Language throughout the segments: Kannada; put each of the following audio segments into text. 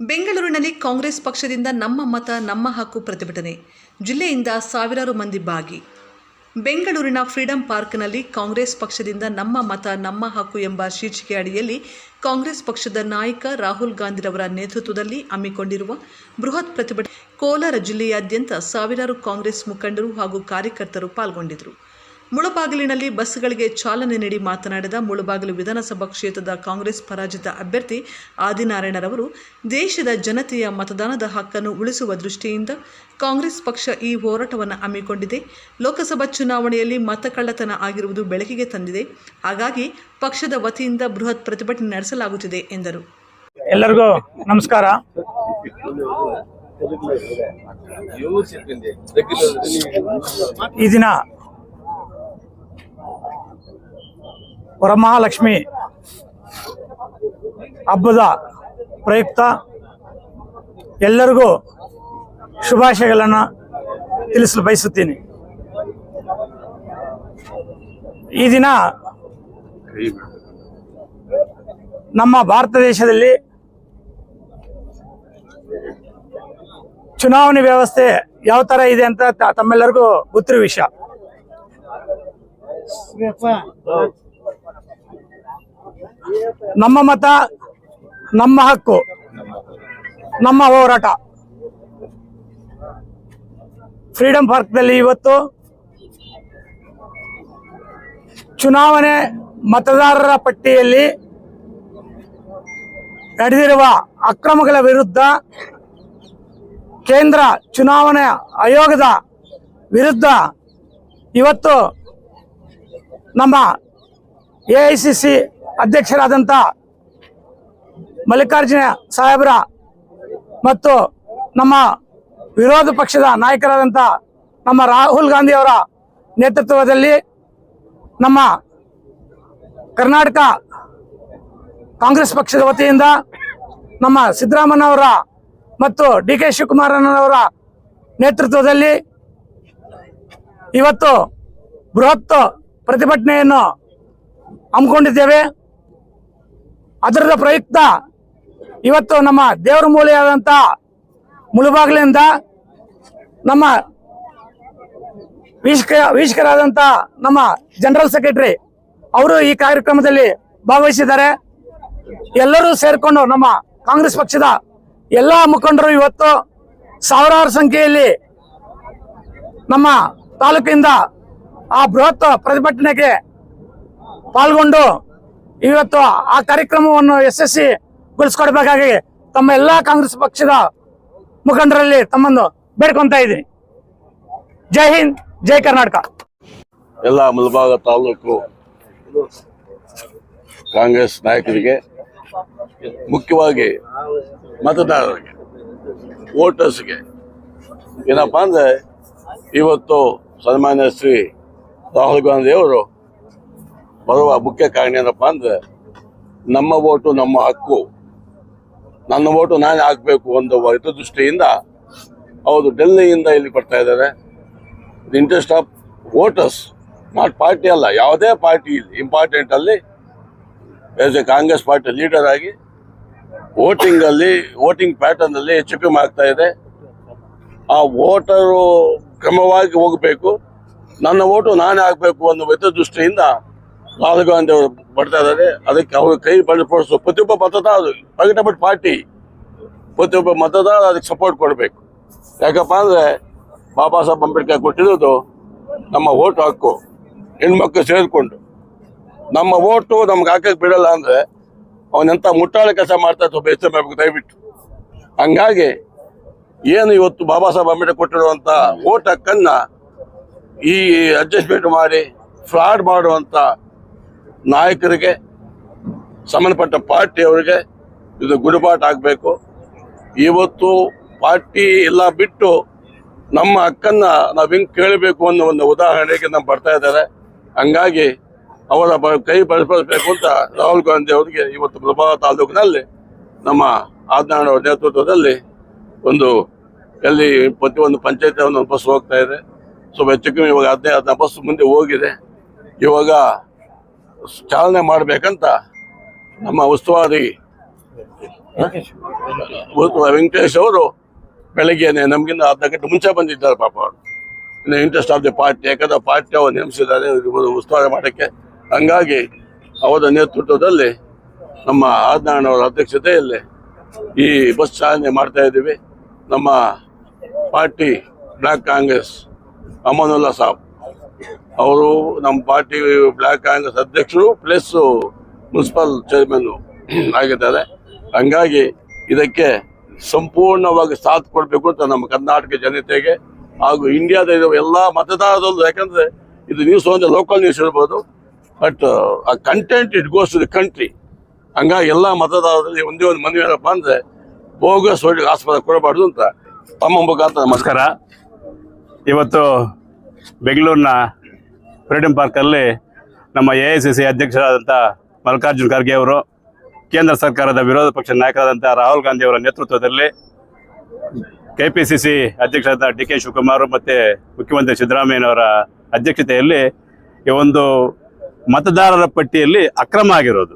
ಬೆಂಗಳೂರಿನಲ್ಲಿ ಕಾಂಗ್ರೆಸ್ ಪಕ್ಷದಿಂದ ನಮ್ಮ ಮತ, ನಮ್ಮ ಹಕ್ಕು ಪ್ರತಿಭಟನೆ. ಜಿಲ್ಲೆಯಿಂದ ಸಾವಿರಾರು ಮಂದಿ ಭಾಗಿ. ಬೆಂಗಳೂರಿನ ಫ್ರೀಡಂ ಪಾರ್ಕ್ನಲ್ಲಿ ಕಾಂಗ್ರೆಸ್ ಪಕ್ಷದಿಂದ ನಮ್ಮ ಮತ, ನಮ್ಮ ಹಕ್ಕು ಎಂಬ ಶೀರ್ಷಿಕೆ ಅಡಿಯಲ್ಲಿ ಕಾಂಗ್ರೆಸ್ ಪಕ್ಷದ ನಾಯಕ ರಾಹುಲ್ ಗಾಂಧಿರವರ ನೇತೃತ್ವದಲ್ಲಿ ಹಮ್ಮಿಕೊಂಡಿರುವ ಬೃಹತ್ ಪ್ರತಿಭಟನೆ ಕೋಲಾರ ಜಿಲ್ಲೆಯಾದ್ಯಂತ ಸಾವಿರಾರು ಕಾಂಗ್ರೆಸ್ ಮುಖಂಡರು ಹಾಗೂ ಕಾರ್ಯಕರ್ತರು ಪಾಲ್ಗೊಂಡಿದ್ದರು. ಮುಳಬಾಗಿಲಿನಲ್ಲಿ ಬಸ್ಗಳಿಗೆ ಚಾಲನೆ ನೀಡಿ ಮಾತನಾಡಿದ ಮುಳಬಾಗಿಲು ವಿಧಾನಸಭಾ ಕ್ಷೇತ್ರದ ಕಾಂಗ್ರೆಸ್ ಪರಾಜಿತ ಅಭ್ಯರ್ಥಿ ಆದಿನಾರಾಯಣರವರು, ದೇಶದ ಜನತೆಯ ಮತದಾನದ ಹಕ್ಕನ್ನು ಉಳಿಸುವ ದೃಷ್ಟಿಯಿಂದ ಕಾಂಗ್ರೆಸ್ ಪಕ್ಷ ಈ ಹೋರಾಟವನ್ನು ಹಮ್ಮಿಕೊಂಡಿದೆ. ಲೋಕಸಭಾ ಚುನಾವಣೆಯಲ್ಲಿ ಮತಕಳ್ಳತನ ಆಗಿರುವುದು ಬೆಳಕಿಗೆ ತಂದಿದೆ. ಹಾಗಾಗಿ ಪಕ್ಷದ ವತಿಯಿಂದ ಬೃಹತ್ ಪ್ರತಿಭಟನೆ ನಡೆಸಲಾಗುತ್ತಿದೆ ಎಂದರು. ಎಲ್ಲರಿಗೂ ನಮಸ್ಕಾರ. ಈ ದಿನ ವರಮಹಾಲಕ್ಷ್ಮಿ ಹಬ್ಬದ ಪ್ರಯುಕ್ತ ಎಲ್ಲರಿಗೂ ಶುಭಾಶಯಗಳನ್ನು ತಿಳಿಸಲು ಬಯಸುತ್ತೀನಿ. ಈ ದಿನ ನಮ್ಮ ಭಾರತ ದೇಶದಲ್ಲಿ ಚುನಾವಣೆ ವ್ಯವಸ್ಥೆ ಯಾವ ತರ ಇದೆ ಅಂತ ತಮ್ಮೆಲ್ಲರಿಗೂ ಗೊತ್ತಿರೋ ವಿಷಯ. ನಮ್ಮ ಮತ, ನಮ್ಮ ಹಕ್ಕು, ನಮ್ಮ ಹೋರಾಟ. ಫ್ರೀಡಂ ಪಾರ್ಕ್ನಲ್ಲಿ ಇವತ್ತು ಚುನಾವಣೆ ಮತದಾರರ ಪಟ್ಟಿಯಲ್ಲಿ ನಡೆದಿರುವ ಅಕ್ರಮಗಳ ವಿರುದ್ಧ ಕೇಂದ್ರ ಚುನಾವಣಾ ಆಯೋಗದ ವಿರುದ್ಧ ಇವತ್ತು ನಮ್ಮ ಎ ಐ ಸಿ ಸಿ ಅಧ್ಯಕ್ಷರಾದಂಥ ಮಲ್ಲಿಕಾರ್ಜುನ ಸಾಹೇಬರ ಮತ್ತು ನಮ್ಮ ವಿರೋಧ ಪಕ್ಷದ ನಾಯಕರಾದಂಥ ನಮ್ಮ ರಾಹುಲ್ ಗಾಂಧಿ ಅವರ ನೇತೃತ್ವದಲ್ಲಿ ನಮ್ಮ ಕರ್ನಾಟಕ ಕಾಂಗ್ರೆಸ್ ಪಕ್ಷದ ವತಿಯಿಂದ ನಮ್ಮ ಸಿದ್ದರಾಮಣ್ಣವರ ಮತ್ತು ಡಿ ಕೆ ಶಿವಕುಮಾರನವರ ನೇತೃತ್ವದಲ್ಲಿ ಇವತ್ತು ಬೃಹತ್ ಪ್ರತಿಭಟನೆಯನ್ನು ಹಮ್ಮಿಕೊಂಡಿದ್ದೇವೆ. ಅದರದ ಪ್ರಯುಕ್ತ ಇವತ್ತು ನಮ್ಮ ದೇವರ ಮೂಲೆಯಾದಂಥ ಮುಳುಬಾಗಿಲಿಂದ ನಮ್ಮ ವೀಕ್ಷಕ ವೀಕ್ಷಕರಾದಂಥ ನಮ್ಮ ಜನರಲ್ ಸೆಕ್ರೆಟರಿ ಅವರು ಈ ಕಾರ್ಯಕ್ರಮದಲ್ಲಿ ಭಾಗವಹಿಸಿದ್ದಾರೆ. ಎಲ್ಲರೂ ಸೇರಿಕೊಂಡು ನಮ್ಮ ಕಾಂಗ್ರೆಸ್ ಪಕ್ಷದ ಎಲ್ಲ ಮುಖಂಡರು ಇವತ್ತು ಸಾವಿರಾರು ಸಂಖ್ಯೆಯಲ್ಲಿ ನಮ್ಮ ತಾಲೂಕಿನಿಂದ ಆ ಬೃಹತ್ ಪ್ರತಿಭಟನೆಗೆ ಪಾಲ್ಗೊಂಡು ಇವತ್ತು ಆ ಕಾರ್ಯಕ್ರಮವನ್ನು ಯಶಸ್ವಿಗೊಳಿಸ್ಕೊಡ್ಬೇಕಾಗಿ ತಮ್ಮ ಎಲ್ಲಾ ಕಾಂಗ್ರೆಸ್ ಪಕ್ಷದ ಮುಖಂಡರಲ್ಲಿ ತಮ್ಮನ್ನು ಬೇಡ್ಕೊಂತ ಇದ್ದೀನಿ. ಜೈ ಹಿಂದ್, ಜೈ ಕರ್ನಾಟಕ. ಎಲ್ಲ ಮುಲ್ಬಾಗ ತಾಲೂಕು ಕಾಂಗ್ರೆಸ್ ನಾಯಕರಿಗೆ, ಮುಖ್ಯವಾಗಿ ಮತದಾರರಿಗೆ, ವೋಟರ್ಸ್ಗೆ. ಏನಪ್ಪಾ ಅಂದ್ರೆ ಇವತ್ತು ಸನ್ಮಾನ್ಯ ಶ್ರೀ ರಾಹುಲ್ ಗಾಂಧಿ ಅವರು ಬರುವ ಮುಖ್ಯ ಕಾರಣ ಏನಪ್ಪ ಅಂದ್ರೆ ನಮ್ಮ ಓಟು ನಮ್ಮ ಹಕ್ಕು. ನನ್ನ ಓಟು ನಾನೇ ಹಾಕಬೇಕು ಒಂದು ಹಿತದೃಷ್ಟಿಯಿಂದ ಅವರು ಡೆಲ್ಲಿಯಿಂದ ಇಲ್ಲಿ ಬರ್ತಾ ಇದ್ದಾರೆ. Interest of voters not party ಅಲ್ಲ, ಯಾವುದೇ ಪಾರ್ಟಿ ಇಲ್ಲಿ ಇಂಪಾರ್ಟೆಂಟ್ ಅಲ್ಲಿ as a Congress party leader ಆಗಿ ವೋಟಿಂಗ್ ಅಲ್ಲಿ ವೋಟಿಂಗ್ ಪ್ಯಾಟರ್ನ್ ಅಲ್ಲಿ ಹೆಚ್ಚು ಕಮ್ಮಿ ಆಗ್ತಾ ಇದೆ. ಆ ವೋಟರು ಕ್ರಮವಾಗಿ ಹೋಗಬೇಕು. ನನ್ನ ಓಟು ನಾನೇ ಹಾಕಬೇಕು ಅನ್ನೋ ದೃಷ್ಟಿಯಿಂದ ರಾಹುಲ್ ಅವರು ಬರ್ತಾ ಇದ್ದಾರೆ. ಅದಕ್ಕೆ ಅವರು ಕೈ ಬಲಪಡಿಸೋ ಪ್ರತಿಯೊಬ್ಬ ಮತದಾರ ಪ್ರಗಟಪಟ್ಟ ಪಾರ್ಟಿ, ಪ್ರತಿಯೊಬ್ಬ ಮತದಾರ ಅದಕ್ಕೆ ಸಪೋರ್ಟ್ ಕೊಡಬೇಕು. ಯಾಕಪ್ಪ ಅಂದರೆ ಬಾಬಾ ಸಾಹೇಬ್ ಅಂಬೇಡ್ಕರ್ ಕೊಟ್ಟಿರೋದು ನಮ್ಮ ಓಟು ಹಕ್ಕು. ಹೆಣ್ಮಕ್ಳು ಸೇರಿಕೊಂಡು. ನಮ್ಮ ಓಟು ನಮ್ಗೆ ಹಾಕಕ್ಕೆ ಬಿಡಲ್ಲ ಅಂದರೆ ಅವನೆಂಥ ಮುಟ್ಟಾಳ ಕೆಲಸ ಮಾಡ್ತಾ ಇತ್ತು ಬೇಸರ ಮಾಡಬೇಕು ದಯವಿಟ್ಟು. ಹಂಗಾಗಿ ಏನು ಇವತ್ತು ಬಾಬಾ ಸಾಹೇಬ್ ಅಂಬೇಡ್ಕರ್ ಕೊಟ್ಟಿರುವಂಥ ಓಟ್ ಹಕ್ಕನ್ನ ಈ ಅಡ್ಜಸ್ಟ್ಮೆಂಟ್ ಮಾಡಿ ಫ್ರಾಡ್ ಮಾಡುವಂಥ ನಾಯಕರಿಗೆ ಸಂಬಂಧಪಟ್ಟ ಪಾರ್ಟಿಯವರಿಗೆ ಇದು ಗುಣಪಾಠ ಆಗಬೇಕು. ಇವತ್ತು ಪಾರ್ಟಿ ಎಲ್ಲ ಬಿಟ್ಟು ನಮ್ಮ ಹಕ್ಕನ್ನ ನಾವು ಹೆಂಗೆ ಕೇಳಬೇಕು ಅನ್ನೋ ಒಂದು ಉದಾಹರಣೆಗೆ ನಾವು ಬರ್ತಾ ಇದ್ದಾರೆ. ಹಂಗಾಗಿ ಅವರ ಕೈ ಬಳಸಬೇಕು ಅಂತ ರಾಹುಲ್ ಗಾಂಧಿ ಅವರಿಗೆ ಇವತ್ತು ಪ್ರಭಾವ ತಾಲೂಕಿನಲ್ಲಿ ನಮ್ಮ ಆಜ್ಞಾನ ಅವರ ನೇತೃತ್ವದಲ್ಲಿ ಒಂದು ಎಲ್ಲಿ ಪ್ರತಿಯೊಂದು ಪಂಚಾಯತ್ ಒಂದು ಬಸ್ ಹೋಗ್ತಾ ಇದೆ. ಸೊ, ಹೆಚ್ಚು ಕಮ್ಮಿ ಇವಾಗ ಹದಿನೈದು ಬಸ್ ಮುಂದೆ ಹೋಗಿದೆ. ಇವಾಗ ಚಾಲನೆ ಮಾಡಬೇಕಂತ ನಮ್ಮ ಉಸ್ತುವಾರಿ ವೆಂಕಟೇಶ್ ಅವರು ಬೆಳಗ್ಗೆನೆ ನಮಗಿಂತ ಅರ್ಧ ಗಂಟೆ ಮುಂಚೆ ಬಂದಿದ್ದಾರೆ ಪಾಪ ಅವರು. ಇಂಟ್ರೆಸ್ಟ್ ಆಫ್ ದಿ ಪಾರ್ಟಿ ಯಾಕಂದ್ರೆ ಪಾರ್ಟಿ ಅವರು ನೇಮಿಸಿದ್ದಾರೆ ಉಸ್ತುವಾರಿ ಮಾಡೋಕ್ಕೆ. ಹಂಗಾಗಿ ಅವರ ನೇತೃತ್ವದಲ್ಲಿ ನಮ್ಮ ಆದ್ನಾರಾಯಣ ಅವರ ಅಧ್ಯಕ್ಷತೆಯಲ್ಲಿ ಈ ಬಸ್ ಚಾಲನೆ ಮಾಡ್ತಾ ಇದ್ದೀವಿ. ನಮ್ಮ ಪಾರ್ಟಿ ಬ್ಲಾಕ್ ಕಾಂಗ್ರೆಸ್ ಅಮನುಲ್ಲಾ ಸಾಬ್. ಅವರು ನಮ್ಮ ಪಾರ್ಟಿ ಬ್ಲಾಕ್ ಕಾಂಗ್ರೆಸ್ ಅಧ್ಯಕ್ಷರು ಪ್ಲಸ್ ಮುನ್ಸಿಪಲ್ ಚೇರ್ಮನ್ ಆಗಿದ್ದಾರೆ. ಹಂಗಾಗಿ ಇದಕ್ಕೆ ಸಂಪೂರ್ಣವಾಗಿ ಸಾಥ್ ಕೊಡಬೇಕು ಅಂತ ನಮ್ಮ ಕರ್ನಾಟಕ ಜನತೆಗೆ ಹಾಗೂ ಇಂಡಿಯಾದ ಎಲ್ಲ ಮತದಾರರಲ್ಲೂ ಯಾಕಂದ್ರೆ ಇದು ನ್ಯೂಸ್ ಒಂದು ಲೋಕಲ್ ನ್ಯೂಸ್ ಇರ್ಬೋದು. ಬಟ್ ಆ content it goes to the country ಹಂಗಾಗಿ ಎಲ್ಲ ಮತದಾರರಲ್ಲಿ ಒಂದೇ ಒಂದು ಮನವಿ ಏನಪ್ಪ ಅಂದ್ರೆ ಬೋಗಸ್ ಹೊಡ್ಲಿಕ್ಕೆ ಆಸ್ಪತ್ರೆ ಕೊಡಬಾರ್ದು ಅಂತ ತಮ್ಮ ಮುಖಾಂತರ ನಮಸ್ಕಾರ. ಇವತ್ತು ಬೆಂಗಳೂರಿನ ಫ್ರೀಡಮ್ ಪಾರ್ಕಲ್ಲಿ ನಮ್ಮ ಎ ಐ ಸಿ ಸಿ ಅಧ್ಯಕ್ಷರಾದಂಥ ಮಲ್ಲಿಕಾರ್ಜುನ್ ಖರ್ಗೆ ಅವರು, ಕೇಂದ್ರ ಸರ್ಕಾರದ ವಿರೋಧ ಪಕ್ಷ ನಾಯಕರಾದಂಥ ರಾಹುಲ್ ಗಾಂಧಿ ಅವರ ನೇತೃತ್ವದಲ್ಲಿ ಕೆ ಪಿ ಸಿ ಸಿ ಅಧ್ಯಕ್ಷರಾದ ಡಿ ಕೆ ಶಿವಕುಮಾರ್ ಮತ್ತು ಮುಖ್ಯಮಂತ್ರಿ ಸಿದ್ದರಾಮಯ್ಯನವರ ಅಧ್ಯಕ್ಷತೆಯಲ್ಲಿ ಈ ಒಂದು ಮತದಾರರ ಪಟ್ಟಿಯಲ್ಲಿ ಅಕ್ರಮ ಆಗಿರೋದು.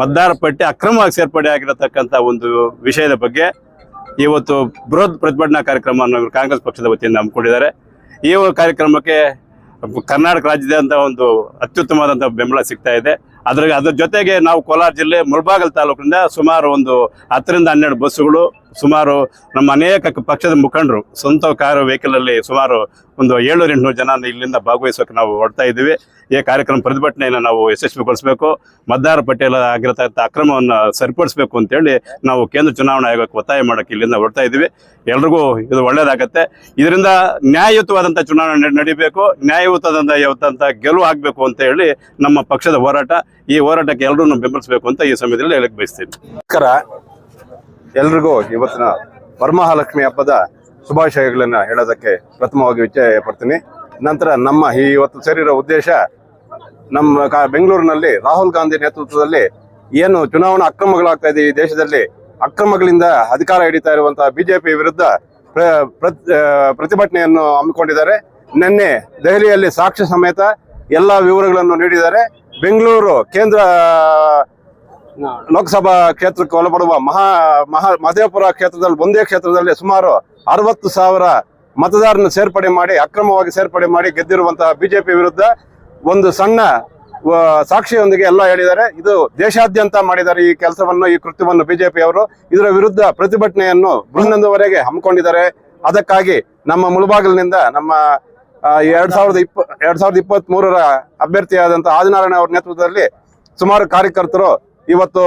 ಮತದಾರರ ಪಟ್ಟಿ ಅಕ್ರಮವಾಗಿ ಸೇರ್ಪಡೆ ಆಗಿರತಕ್ಕಂಥ ಒಂದು ವಿಷಯದ ಬಗ್ಗೆ ಇವತ್ತು ಬೃಹತ್ ಪ್ರತಿಭಟನಾ ಕಾರ್ಯಕ್ರಮವನ್ನು ಕಾಂಗ್ರೆಸ್ ಪಕ್ಷದ ವತಿಯಿಂದ ಹಮ್ಮಿಕೊಂಡಿದ್ದಾರೆ. ಈ ಕಾರ್ಯಕ್ರಮಕ್ಕೆ ಕರ್ನಾಟಕ ರಾಜ್ಯದಂತ ಒಂದು ಅತ್ಯುತ್ತಮವಾದಂಥ ಬೆಂಬಲ ಸಿಗ್ತಾ ಇದೆ. ಅದ್ರ ಅದ್ರ ಜೊತೆಗೆ ನಾವು ಕೋಲಾರ ಜಿಲ್ಲೆ ಮುಳಬಾಗಲ್ ತಾಲೂಕಿನಿಂದ ಸುಮಾರು ಒಂದು ಹತ್ತರಿಂದ ಹನ್ನೆರಡು ಬಸ್ಸುಗಳು ಸುಮಾರು ನಮ್ಮ ಅನೇಕ ಪಕ್ಷದ ಮುಖಂಡರು, ಸ್ವಂತ ಕಾರು ವೆಹಿಕಲಲ್ಲಿ ಸುಮಾರು ಒಂದು ಏಳ್ನೂರ ಎಂಟುನೂರು ಜನ ಇಲ್ಲಿಂದ ಭಾಗವಹಿಸೋಕೆ ನಾವು ಹೊಡ್ತಾ ಇದ್ದೀವಿ. ಈ ಕಾರ್ಯಕ್ರಮ ಪ್ರತಿಭಟನೆಯನ್ನು ನಾವು ಯಶಸ್ವಿಗೊಳಿಸಬೇಕು. ಮತದಾರ ಪಟ್ಟಿಯಲ್ಲಿ ಆಗಿರತಕ್ಕಂಥ ಅಕ್ರಮವನ್ನು ಸರಿಪಡಿಸಬೇಕು ಅಂತೇಳಿ ನಾವು ಕೇಂದ್ರ ಚುನಾವಣಾ ಆಯೋಗಕ್ಕೆ ಒತ್ತಾಯ ಮಾಡೋಕ್ಕೆ ಇಲ್ಲಿಂದ ಹೊಡ್ತಾ ಇದ್ದೀವಿ. ಎಲ್ರಿಗೂ ಇದು ಒಳ್ಳೆಯದಾಗತ್ತೆ ಇದರಿಂದ ನ್ಯಾಯಯುತವಾದಂಥ ಚುನಾವಣೆ ನಡೀಬೇಕು. ನ್ಯಾಯಯುತವಾದಂಥ ಯಾವತ್ತಂಥ ಗೆಲುವು ಆಗಬೇಕು ಅಂತ ಹೇಳಿ ನಮ್ಮ ಪಕ್ಷದ ಹೋರಾಟ. ಈ ಹೋರಾಟಕ್ಕೆ ಎಲ್ಲರೂ ಬೆಂಬಲಿಸಬೇಕು ಅಂತ ಈ ಸಮಯದಲ್ಲಿ ಹೇಳಕ್ಕೆ ಬಯಸ್ತೀನಿ. ನಮಸ್ಕಾರ. ಎಲ್ರಿಗೂ ಇವತ್ತಿನ ವರಮಹಾಲಕ್ಷ್ಮಿ ಹಬ್ಬದ ಶುಭಾಶಯಗಳನ್ನು ಹೇಳೋದಕ್ಕೆ ಪ್ರಥಮವಾಗಿ ವಿಚಾರ ಪಡ್ತೀನಿ ನಂತರ ನಮ್ಮ ಈ ಇವತ್ತು ಸೇರಿರೋ ಉದ್ದೇಶ ನಮ್ಮ ಬೆಂಗಳೂರಿನಲ್ಲಿ ರಾಹುಲ್ ಗಾಂಧಿ ನೇತೃತ್ವದಲ್ಲಿ ಏನು ಚುನಾವಣಾ ಅಕ್ರಮಗಳಾಗ್ತಾ ಇದೆ ಈ ದೇಶದಲ್ಲಿ ಅಕ್ರಮಗಳಿಂದ ಅಧಿಕಾರ ಹಿಡಿತಾ ಇರುವಂತಹ ಬಿಜೆಪಿ ವಿರುದ್ಧ ಪ್ರ- ಪ್ರತ್- ಪ್ರತಿಭಟನೆಯನ್ನು ಹಮ್ಮಿಕೊಂಡಿದ್ದಾರೆ. ನಿನ್ನೆ ದೆಹಲಿಯಲ್ಲಿ ಸಾಕ್ಷ್ಯ ಸಮೇತ ಎಲ್ಲ ವಿವರಗಳನ್ನು ನೀಡಿದ್ದಾರೆ. ಬೆಂಗಳೂರು ಕೇಂದ್ರ ಲೋಕಸಭಾ ಕ್ಷೇತ್ರಕ್ಕೆ ಒಳಪಡುವ ಮಹಾ ಮಹಾ, ಮಹದೇವಪುರ ಕ್ಷೇತ್ರದಲ್ಲಿ, ಒಂದೇ ಕ್ಷೇತ್ರದಲ್ಲಿ ಸುಮಾರು ಅರವತ್ತು ಸಾವಿರ ಮತದಾರನ ಸೇರ್ಪಡೆ ಮಾಡಿ, ಅಕ್ರಮವಾಗಿ ಸೇರ್ಪಡೆ ಮಾಡಿ ಗೆದ್ದಿರುವಂತಹ ಬಿಜೆಪಿ ವಿರುದ್ಧ ಒಂದು ಸಣ್ಣ ಸಾಕ್ಷಿಯೊಂದಿಗೆ ಎಲ್ಲ ಹೇಳಿದ್ದಾರೆ. ಇದು ದೇಶಾದ್ಯಂತ ಮಾಡಿದ್ದಾರೆ ಈ ಕೆಲಸವನ್ನು, ಈ ಕೃತ್ಯವನ್ನು ಬಿಜೆಪಿ ಅವರು. ಇದರ ವಿರುದ್ಧ ಪ್ರತಿಭಟನೆಯನ್ನು ಬೃಹನ್ನಂದವರೆಗೆ ಹಮ್ಮಿಕೊಂಡಿದ್ದಾರೆ. ಅದಕ್ಕಾಗಿ ನಮ್ಮ ಮುಳುಬಾಗಿಲಿನಿಂದ ನಮ್ಮ ಎರಡ್ ಸಾವಿರದ ಇಪ್ಪ, ಎರಡ್ ಸಾವಿರದ ಇಪ್ಪತ್ತ್ ಮೂರರ ಅಭ್ಯರ್ಥಿಯಾದಂತಹ ಆದಿನಾರಾಯಣ ಅವರ ನೇತೃತ್ವದಲ್ಲಿ ಸುಮಾರು ಕಾರ್ಯಕರ್ತರು ಇವತ್ತು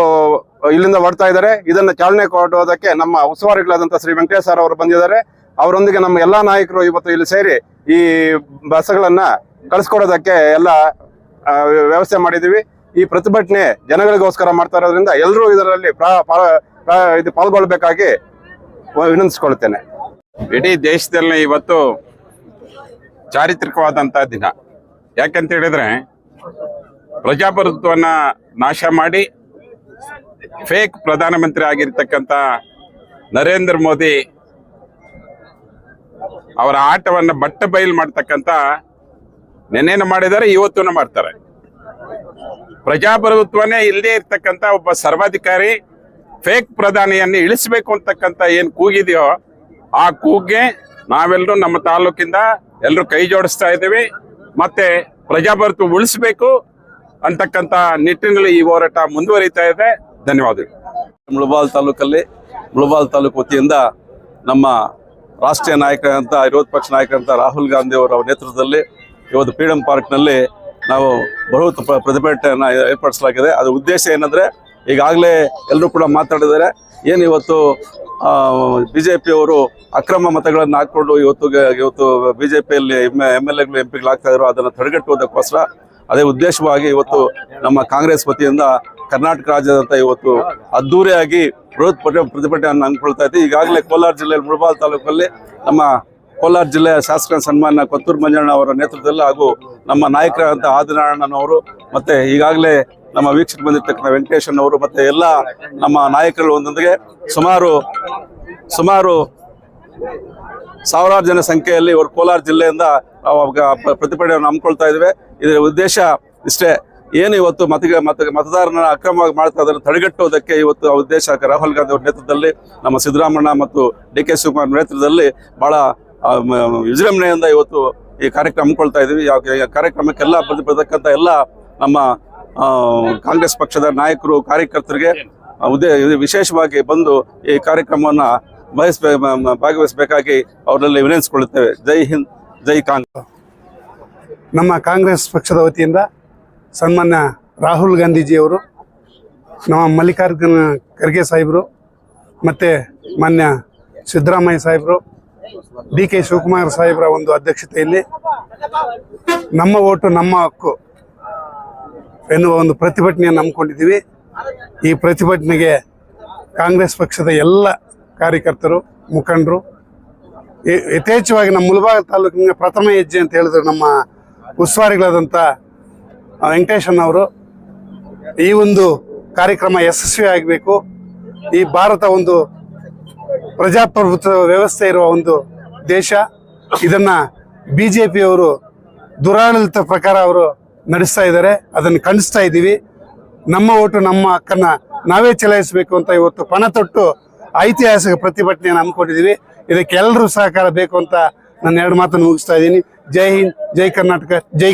ಇಲ್ಲಿಂದ ಬರ್ತಾ ಇದ್ದಾರೆ. ಇದನ್ನ ಚಾಲನೆ ಕೊಡೋದಕ್ಕೆ ನಮ್ಮ ಉಸ್ತುವಾರಿಗಳಾದಂಥ ಶ್ರೀ ವೆಂಕಟೇಶ್ ಸರ್ ಅವರು ಬಂದಿದ್ದಾರೆ. ಅವರೊಂದಿಗೆ ನಮ್ಮ ಎಲ್ಲಾ ನಾಯಕರು ಇವತ್ತು ಇಲ್ಲಿ ಸೇರಿ ಈ ಬಸ್ಗಳನ್ನ ಕಳಿಸ್ಕೊಡೋದಕ್ಕೆ ಎಲ್ಲ ವ್ಯವಸ್ಥೆ ಮಾಡಿದ್ದೀವಿ. ಈ ಪ್ರತಿಭಟನೆ ಜನಗಳಿಗೋಸ್ಕರ ಮಾಡ್ತಾ ಇರೋದ್ರಿಂದ ಎಲ್ಲರೂ ಇದರಲ್ಲಿ ಇದು ಪಾಲ್ಗೊಳ್ಬೇಕಾಗಿ ವಿನಂತಿಸ್ಕೊಳ್ತೇನೆ. ಇಡೀ ದೇಶದಲ್ಲಿ ಇವತ್ತು ಚಾರಿತ್ರಿಕವಾದಂಥ ದಿನ. ಯಾಕಂತ ಹೇಳಿದ್ರೆ ಪ್ರಜಾಪ್ರಭುತ್ವವನ್ನ ನಾಶ ಮಾಡಿ ಫೇಕ್ ಪ್ರಧಾನಮಂತ್ರಿ ಆಗಿರ್ತಕ್ಕಂಥ ನರೇಂದ್ರ ಮೋದಿ ಅವರ ಆಟವನ್ನು ಬಟ್ಟ ಬಯಲು ಮಾಡ್ತಕ್ಕಂಥ ನೆನ್ನೆನ ಮಾಡಿದ್ದಾರೆ? ಇವತ್ತೂ ಮಾಡ್ತಾರೆ. ಪ್ರಜಾಪ್ರಭುತ್ವನೇ ಇಲ್ಲದೆ ಇರ್ತಕ್ಕಂಥ ಒಬ್ಬ ಸರ್ವಾಧಿಕಾರಿ ಫೇಕ್ ಪ್ರಧಾನಿಯನ್ನು ಇಳಿಸಬೇಕು ಅಂತಕ್ಕಂಥ ಏನು ಕೂಗಿದೆಯೋ ಆ ಕೂಗ್ಗೆ ನಾವೆಲ್ಲರೂ ನಮ್ಮ ತಾಲೂಕಿಂದ ಎಲ್ಲರೂ ಕೈ ಜೋಡಿಸ್ತಾ ಇದ್ದೀವಿ. ಮತ್ತೆ ಪ್ರಜಾಪ್ರಭುತ್ವ ಉಳಿಸಬೇಕು ಅಂತಕ್ಕಂಥ ನಿಟ್ಟಿನಲ್ಲಿ ಈ ಹೋರಾಟ ಮುಂದುವರಿತಾ ಇದೆ. ಧನ್ಯವಾದಗಳು. ಮುಳಬಾಲ್ ತಾಲೂಕಲ್ಲಿ ಮುಳಬಾಲ್ ತಾಲೂಕು ವತಿಯಿಂದ ನಮ್ಮ ರಾಷ್ಟ್ರೀಯ ನಾಯಕರಂತ ವಿರೋಧ ಪಕ್ಷ ನಾಯಕರಂತ ರಾಹುಲ್ ಗಾಂಧಿ ಅವರ ನೇತೃತ್ವದಲ್ಲಿ ಇವತ್ತು ಫ್ರೀಡಂ ಪಾರ್ಕ್ನಲ್ಲಿ ನಾವು ಬೃಹತ್ ಪ್ರ- ಪ್ರತಿಭಟನೆಯನ್ನು ಏರ್ಪಡಿಸಲಾಗಿದೆ. ಅದರ ಉದ್ದೇಶ ಏನಂದ್ರೆ, ಈಗಾಗಲೇ ಎಲ್ಲರೂ ಕೂಡ ಮಾತಾಡಿದ್ದಾರೆ. ಏನು ಇವತ್ತು ಬಿ ಜೆ ಪಿಯವರು ಅಕ್ರಮ ಮತಗಳನ್ನು ಹಾಕ್ಕೊಂಡು ಇವತ್ತು ಇವತ್ತು ಬಿ ಜೆ ಪಿಯಲ್ಲಿ ಎಂ ಎಲ್ ಎಗಳು, ಎಂ ಪಿಗಳಾಗ್ತಾ ಇದ್ರು, ಅದನ್ನು ತಡೆಗಟ್ಟುವುದಕ್ಕೋಸ್ಕರ ಅದೇ ಉದ್ದೇಶವಾಗಿ ಇವತ್ತು ನಮ್ಮ ಕಾಂಗ್ರೆಸ್ ವತಿಯಿಂದ ಕರ್ನಾಟಕ ರಾಜ್ಯದಂತ ಇವತ್ತು ಅದ್ದೂರಿಯಾಗಿ ಬೃಹತ್ ಪ್ರತಿಭಟನೆಯನ್ನು ಹಮ್ಮಿಕೊಳ್ತಾ ಇದೆ ಈಗಾಗಲೇ ಕೋಲಾರ ಜಿಲ್ಲೆಯಲ್ಲಿ ಮುಳಬಾಲ್ ತಾಲೂಕಲ್ಲಿ ನಮ್ಮ ಕೋಲಾರ ಜಿಲ್ಲೆಯ ಶಾಸಕ ಸನ್ಮಾನ್ಯ ಕೊತ್ತೂರು ಮಂಜಣ್ಣ ಅವರ ನೇತೃತ್ವದಲ್ಲಿ ಹಾಗೂ ನಮ್ಮ ನಾಯಕರಾದಂಥ ಆದಿನಾರಾಯಣನವರು ಮತ್ತೆ ಈಗಾಗಲೇ ನಮ್ಮ ವೀಕ್ಷಕ ಬಂದಿರ್ತಕ್ಕಂಥ ವೆಂಕಟೇಶನ್ ಅವರು ಮತ್ತೆ ಎಲ್ಲ ನಮ್ಮ ನಾಯಕರು ಒಂದೊಂದಿಗೆ ಸುಮಾರು ಸುಮಾರು ಸಾವಿರಾರು ಜನ ಸಂಖ್ಯೆಯಲ್ಲಿ ಇವರು ಕೋಲಾರ ಜಿಲ್ಲೆಯಿಂದ ಪ್ರತಿಭಟನೆಯನ್ನು ಹಮ್ಮಿಕೊಳ್ತಾ ಇದ್ದೇವೆ. ಇದರ ಉದ್ದೇಶ ಇಷ್ಟೇ. ಏನು ಇವತ್ತು ಮತ ಮತ ಮತದಾರನ ಅಕ್ರಮವಾಗಿ ಮಾಡ್ತಾ ಅದನ್ನು ತಡೆಗಟ್ಟುವುದಕ್ಕೆ ಇವತ್ತು ಉದ್ದೇಶ ರಾಹುಲ್ ಗಾಂಧಿ ಅವರ ನೇತೃತ್ವದಲ್ಲಿ, ನಮ್ಮ ಸಿದ್ದರಾಮಣ್ಣ ಮತ್ತು ಡಿ ಕೆ ಶಿವಕುಮಾರ್ ನೇತೃತ್ವದಲ್ಲಿ ಬಹಳ ವಿಜೃಂಭಣೆಯಿಂದ ಇವತ್ತು ಈ ಕಾರ್ಯಕ್ರಮ ಹಮ್ಮಿಕೊಳ್ತಾ ಇದ್ದೀವಿ. ಯಾವ ಕಾರ್ಯಕ್ರಮಕ್ಕೆಲ್ಲ ಬರ್ತಕ್ಕಂಥ ಎಲ್ಲ ನಮ್ಮ ಕಾಂಗ್ರೆಸ್ ಪಕ್ಷದ ನಾಯಕರು, ಕಾರ್ಯಕರ್ತರಿಗೆ ಉದ್ದೇ ವಿಶೇಷವಾಗಿ ಬಂದು ಈ ಕಾರ್ಯಕ್ರಮವನ್ನು ಬಯಸ್ಬೇ ಮ- ಭಾಗವಹಿಸಬೇಕಾಗಿ ಅವರಲ್ಲಿ ವಿನಂತಿಸಿಕೊಳ್ಳುತ್ತೇವೆ. ಜೈ ಹಿಂದ್, ಜೈ ಕಾಂಗ್ರೆಸ್. ನಮ್ಮ ಕಾಂಗ್ರೆಸ್ ಪಕ್ಷದ ವತಿಯಿಂದ ಸನ್ಮಾನ್ಯ ರಾಹುಲ್ ಗಾಂಧೀಜಿಯವರು, ನಮ್ಮ ಮಲ್ಲಿಕಾರ್ಜುನ ಖರ್ಗೆ ಸಾಹೇಬರು, ಮತ್ತು ಮಾನ್ಯ ಸಿದ್ದರಾಮಯ್ಯ ಸಾಹೇಬರು, ಡಿ ಕೆ ಶಿವಕುಮಾರ್ ಸಾಹೇಬರ ಒಂದು ಅಧ್ಯಕ್ಷತೆಯಲ್ಲಿ ನಮ್ಮ ಓಟು, ನಮ್ಮ ಹಕ್ಕು ಎನ್ನುವ ಒಂದು ಪ್ರತಿಭಟನೆಯನ್ನು ನಂಬಿಕೊಂಡಿದ್ದೀವಿ. ಈ ಪ್ರತಿಭಟನೆಗೆ ಕಾಂಗ್ರೆಸ್ ಪಕ್ಷದ ಎಲ್ಲ ಕಾರ್ಯಕರ್ತರು, ಮುಖಂಡರು, ಯಥೇಚ್ಛವಾಗಿ ನಮ್ಮ ಮುಲ್ಬಾಗ ತಾಲೂಕಿನ ಪ್ರಥಮ ಹೆಜ್ಜೆ ಅಂತ ಹೇಳಿದ್ರು ನಮ್ಮ ಉಸ್ತುವಾರಿಗಳಾದಂಥ ವೆಂಕಟೇಶನ್ ಅವರು ಈ ಒಂದು ಕಾರ್ಯಕ್ರಮ ಯಶಸ್ವಿ ಆಗಬೇಕು. ಈ ಭಾರತ ಒಂದು ಪ್ರಜಾಪ್ರಭುತ್ವ ವ್ಯವಸ್ಥೆ ಇರುವ ಒಂದು ದೇಶ. ಇದನ್ನ ಬಿ ಜೆ ಪಿಯವರು ದುರಾಡಳಿತ ಪ್ರಕಾರ ಅವರು ನಡೆಸ್ತಾ ಇದ್ದಾರೆ. ಅದನ್ನು ಖಂಡಿಸ್ತಾ ಇದ್ದೀವಿ. ನಮ್ಮ ಓಟು ನಮ್ಮ ಹಕ್ಕನ್ನ ನಾವೇ ಚಲಾಯಿಸಬೇಕು ಅಂತ ಇವತ್ತು ಪಣ ತೊಟ್ಟು ಐತಿಹಾಸಿಕ ಪ್ರತಿಭಟನೆಯನ್ನು ಹಮ್ಮಿಕೊಂಡಿದ್ದೀವಿ. ಇದಕ್ಕೆ ಎಲ್ಲರೂ ಸಹಕಾರ ಬೇಕು ಅಂತ ನಾನು ಎರಡು ಮಾತನ್ನು ಮುಗಿಸ್ತಾ ಇದ್ದೀನಿ. ಜೈ ಹಿಂದ್, ಜೈ ಕರ್ನಾಟಕ, ಜೈ